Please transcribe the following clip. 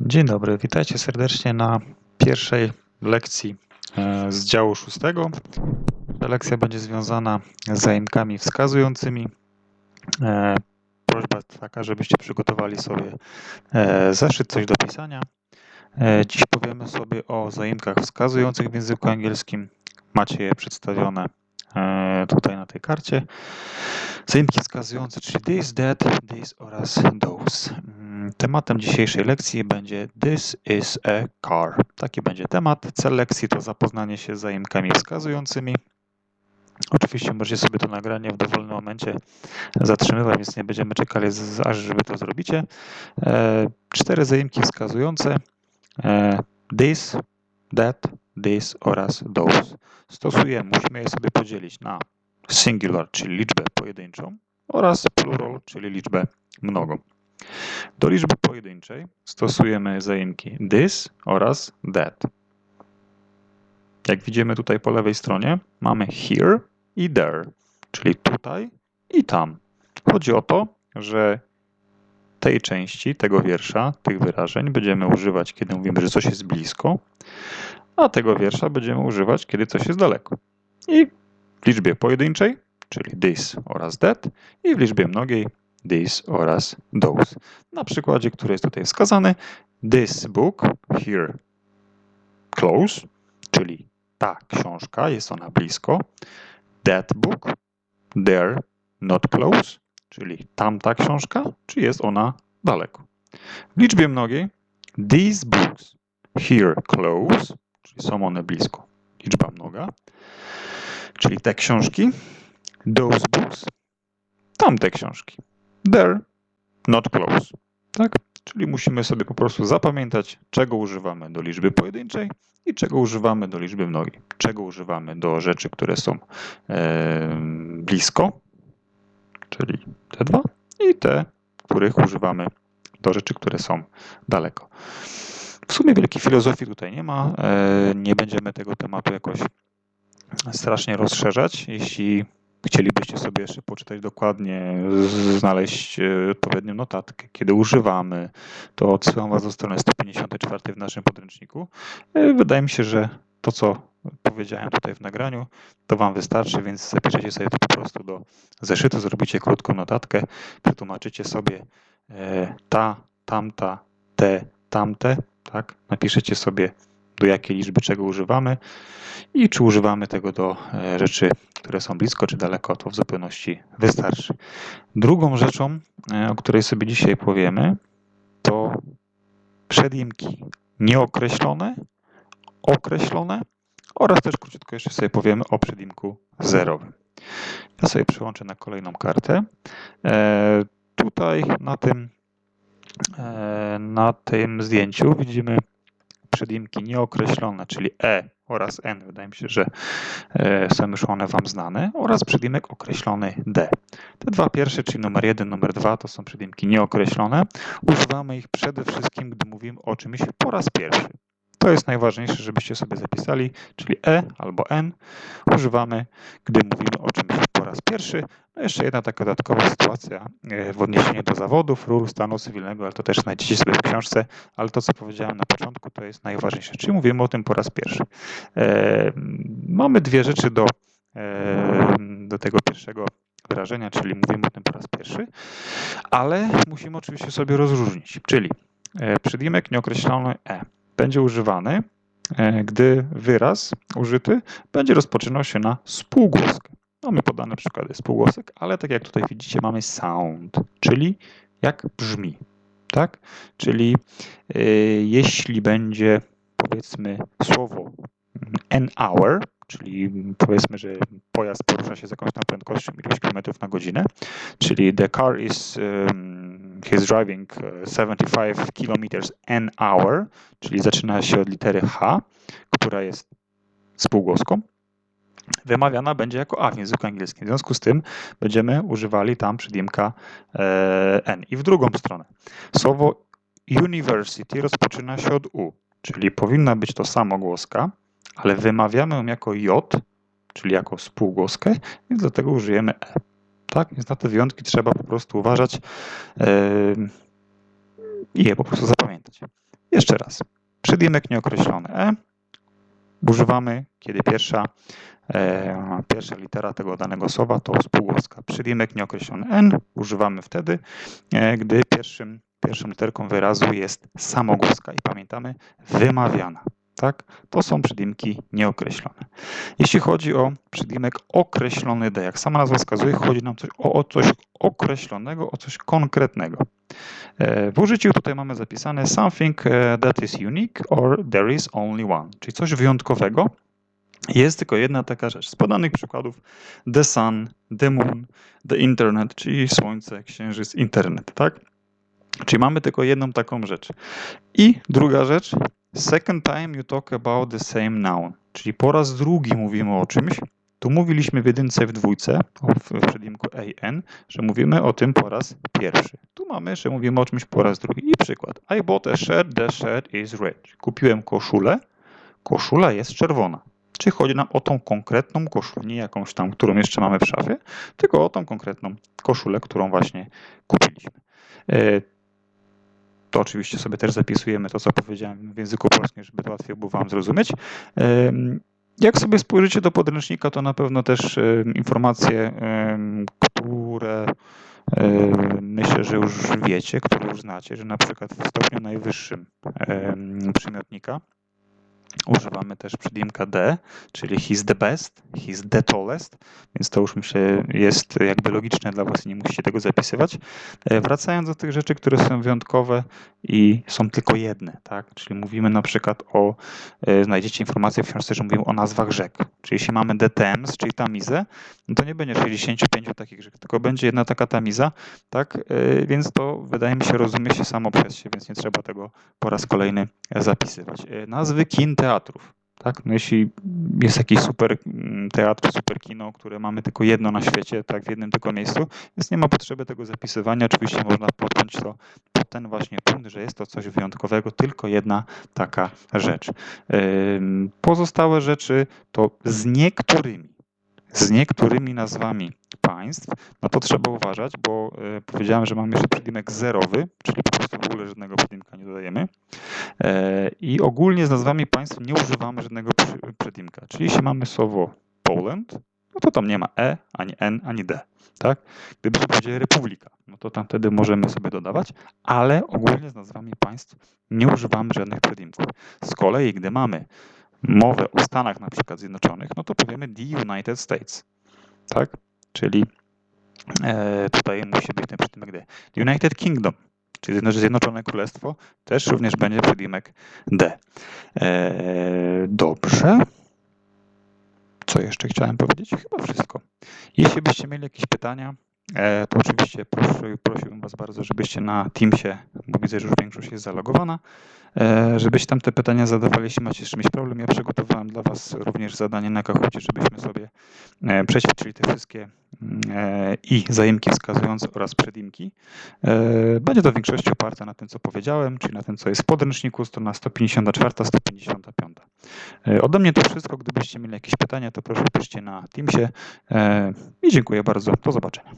Dzień dobry, witajcie serdecznie na pierwszej lekcji e, z działu szóstego. Lekcja będzie związana z zajękami wskazującymi. E, prośba taka, żebyście przygotowali sobie e, zeszyt, coś do pisania. Dziś powiemy sobie o zaimkach wskazujących w języku angielskim. Macie je przedstawione tutaj na tej karcie. Zaimki wskazujące, czyli this, that, this oraz those. Tematem dzisiejszej lekcji będzie This is a car. Taki będzie temat. Cel lekcji to zapoznanie się z zaimkami wskazującymi. Oczywiście możecie sobie to nagranie w dowolnym momencie zatrzymywać, więc nie będziemy czekali aż żeby to zrobicie. E, cztery zaimki wskazujące e, this, that, this oraz those. Stosujemy, musimy je sobie podzielić na singular, czyli liczbę pojedynczą oraz plural, czyli liczbę mnogą. Do liczby pojedynczej stosujemy zaimki this oraz that. Jak widzimy tutaj po lewej stronie, mamy here i there, czyli tutaj i tam. Chodzi o to, że tej części tego wiersza, tych wyrażeń będziemy używać, kiedy mówimy, że coś jest blisko, a tego wiersza będziemy używać, kiedy coś jest daleko. I w liczbie pojedynczej, czyli this oraz that, i w liczbie mnogiej this oraz those. Na przykładzie, który jest tutaj wskazany, this book here close, czyli ta książka, jest ona blisko. That book there not close, czyli tamta książka, czy jest ona daleko. W liczbie mnogiej these books here close, czyli są one blisko. Liczba mnoga, czyli te książki. Those books, tamte książki. There, not close. Tak? Czyli musimy sobie po prostu zapamiętać, czego używamy do liczby pojedynczej i czego używamy do liczby mnogiej. Czego używamy do rzeczy, które są e, blisko, czyli te dwa, i te, których używamy do rzeczy, które są daleko. W sumie wielkiej filozofii tutaj nie ma. E, nie będziemy tego tematu jakoś strasznie rozszerzać. Jeśli chcielibyście sobie jeszcze poczytać dokładnie, znaleźć e, odpowiednią notatkę, kiedy używamy, to odsyłam Was do strony 154 w naszym podręczniku. E, wydaje mi się, że to, co powiedziałem tutaj w nagraniu, to Wam wystarczy, więc zapiszecie sobie to po prostu do zeszytu, zrobicie krótką notatkę, przetłumaczycie sobie e, ta, tamta, te, tamte, tak? Napiszecie sobie do jakiej liczby czego używamy i czy używamy tego do e, rzeczy, które są blisko czy daleko, to w zupełności wystarczy. Drugą rzeczą, e, o której sobie dzisiaj powiemy, to przedimki nieokreślone, określone oraz też króciutko jeszcze sobie powiemy o przedimku zerowym. Ja sobie przełączę na kolejną kartę. E, tutaj na tym, na tym zdjęciu widzimy przedimki nieokreślone, czyli e oraz n, wydaje mi się, że e, są już one Wam znane, oraz przydimek określony d. Te dwa pierwsze, czyli numer 1, numer 2, to są przydimki nieokreślone. Używamy ich przede wszystkim, gdy mówimy o czymś po raz pierwszy. To jest najważniejsze, żebyście sobie zapisali, czyli E albo N używamy, gdy mówimy o czymś raz pierwszy. No jeszcze jedna taka dodatkowa sytuacja e, w odniesieniu do zawodów, ról stanu cywilnego, ale to też znajdziecie sobie w książce, ale to, co powiedziałem na początku, to jest najważniejsze, czyli mówimy o tym po raz pierwszy. E, mamy dwie rzeczy do, e, do tego pierwszego wyrażenia, czyli mówimy o tym po raz pierwszy, ale musimy oczywiście sobie rozróżnić, czyli przydimek nieokreślony E będzie używany, gdy wyraz użyty będzie rozpoczynał się na spółgłoskę. Mamy podane przykłady spółgłosek, ale tak jak tutaj widzicie, mamy sound, czyli jak brzmi. Tak? Czyli y, jeśli będzie powiedzmy słowo an hour, czyli powiedzmy, że pojazd porusza się z jakąś tam prędkością iluś kilometrów na godzinę, czyli the car is um, he's driving 75 uh, km an hour, czyli zaczyna się od litery H, która jest spółgłoską, wymawiana będzie jako A w języku angielskim. W związku z tym będziemy używali tam przydimka e, N. I w drugą stronę. Słowo university rozpoczyna się od U, czyli powinna być to samogłoska, ale wymawiamy ją jako J, czyli jako spółgłoskę, więc do tego użyjemy E. Tak? Więc na te wyjątki trzeba po prostu uważać yy, i je po prostu zapamiętać. Jeszcze raz. Przydymek nieokreślony e używamy, kiedy pierwsza, e, pierwsza litera tego danego słowa to spółgłoska. Przydymek nieokreślony n używamy wtedy, e, gdy pierwszym, pierwszą literką wyrazu jest samogłoska i pamiętamy wymawiana. Tak? To są przydymki nieokreślone. Jeśli chodzi o przydymek określony D, jak sama nazwa wskazuje, chodzi nam coś, o, o coś określonego, o coś konkretnego. E, W użyciu tutaj mamy zapisane something e, that is unique or there is only one, czyli coś wyjątkowego. Jest tylko jedna taka rzecz. Z podanych przykładów the sun, the moon, the internet, czyli słońce, księżyc, internet, tak? Czyli mamy tylko jedną taką rzecz. I druga rzecz, second time you talk about the same noun, czyli po raz drugi mówimy o czymś. Tu mówiliśmy w jedynce w dwójce, w przedimku an, że mówimy o tym po raz pierwszy. Tu mamy, że mówimy o czymś po raz drugi. I przykład. I bought a shirt, the shirt is red. Kupiłem koszulę, koszula jest czerwona. Czy chodzi nam o tą konkretną koszulę, nie jakąś tam, którą jeszcze mamy w szafie, tylko o tą konkretną koszulę, którą właśnie kupiliśmy. E, To oczywiście sobie też zapisujemy to, co powiedziałem w języku polskim, żeby łatwiej było Wam zrozumieć. Em, Jak sobie spojrzycie do podręcznika, to na pewno też em, informacje, które myślę, że już wiecie, które już znacie, że na przykład w stopniu najwyższym przymiotnika używamy też przydimka D, czyli he's the best, he's the tallest, więc to już myślę jest jakby logiczne dla Was i nie musicie tego zapisywać. E, Wracając do tych rzeczy, które są wyjątkowe i są tylko jedne, tak? Czyli mówimy na przykład o, e, znajdziecie informację w książce, że mówimy o nazwach rzek. Czyli jeśli mamy the Thames, czyli Tamizę, no to nie będzie 65 takich rzek, tylko będzie jedna taka Tamiza, tak? E, Więc to wydaje mi się rozumie się samo przez się, więc nie trzeba tego po raz kolejny zapisywać. Nazwy kin teatrów. Tak? No jeśli jest jakiś super mm, teatr, super kino, które mamy tylko jedno na świecie, tak, w jednym tylko miejscu, więc nie ma potrzeby tego zapisywania. Oczywiście można podpiąć to pod ten właśnie punkt, że jest to coś wyjątkowego, tylko jedna taka rzecz. Pozostałe rzeczy to z niektórymi, z niektórymi nazwami państw, no to trzeba uważać, bo y, powiedziałem, że mamy jeszcze przydymek zerowy, czyli po prostu w ogóle żadnego przydymka nie dodajemy. E, I ogólnie z nazwami państw nie używamy żadnego przydymka. Czyli jeśli mamy słowo Poland, no to tam nie ma E, ani N, ani D. Tak? Gdybyśmy powiedzieli Republika, no to tam wtedy możemy sobie dodawać, ale ogólnie z nazwami państw nie używamy żadnych przydymków. Z kolei, gdy mamy mowę o Stanach na przykład Zjednoczonych, no to powiemy the United States. Tak? Czyli e, tutaj musi być ten przydymek D. United Kingdom, czyli Zjedno- Zjednoczone Królestwo, też również będzie przydymek D. E, dobrze. Co jeszcze chciałem powiedzieć? Chyba wszystko. Jeśli byście mieli jakieś pytania, to oczywiście proszę, prosiłbym Was bardzo, żebyście na Teamsie, bo widzę, że już większość jest zalogowana, e, żebyście tam te pytania zadawali, jeśli macie z czymś problem. Ja przygotowałem dla Was również zadanie na Kahocie, żebyśmy sobie e, przećwiczyli te wszystkie e, i zaimki wskazujące oraz przedimki. E, Będzie to w większości oparte na tym, co powiedziałem, czyli na tym, co jest w podręczniku, strona 154, 155. E, Ode mnie to wszystko. Gdybyście mieli jakieś pytania, to proszę piszcie na Teamsie. E, I dziękuję bardzo. Do zobaczenia.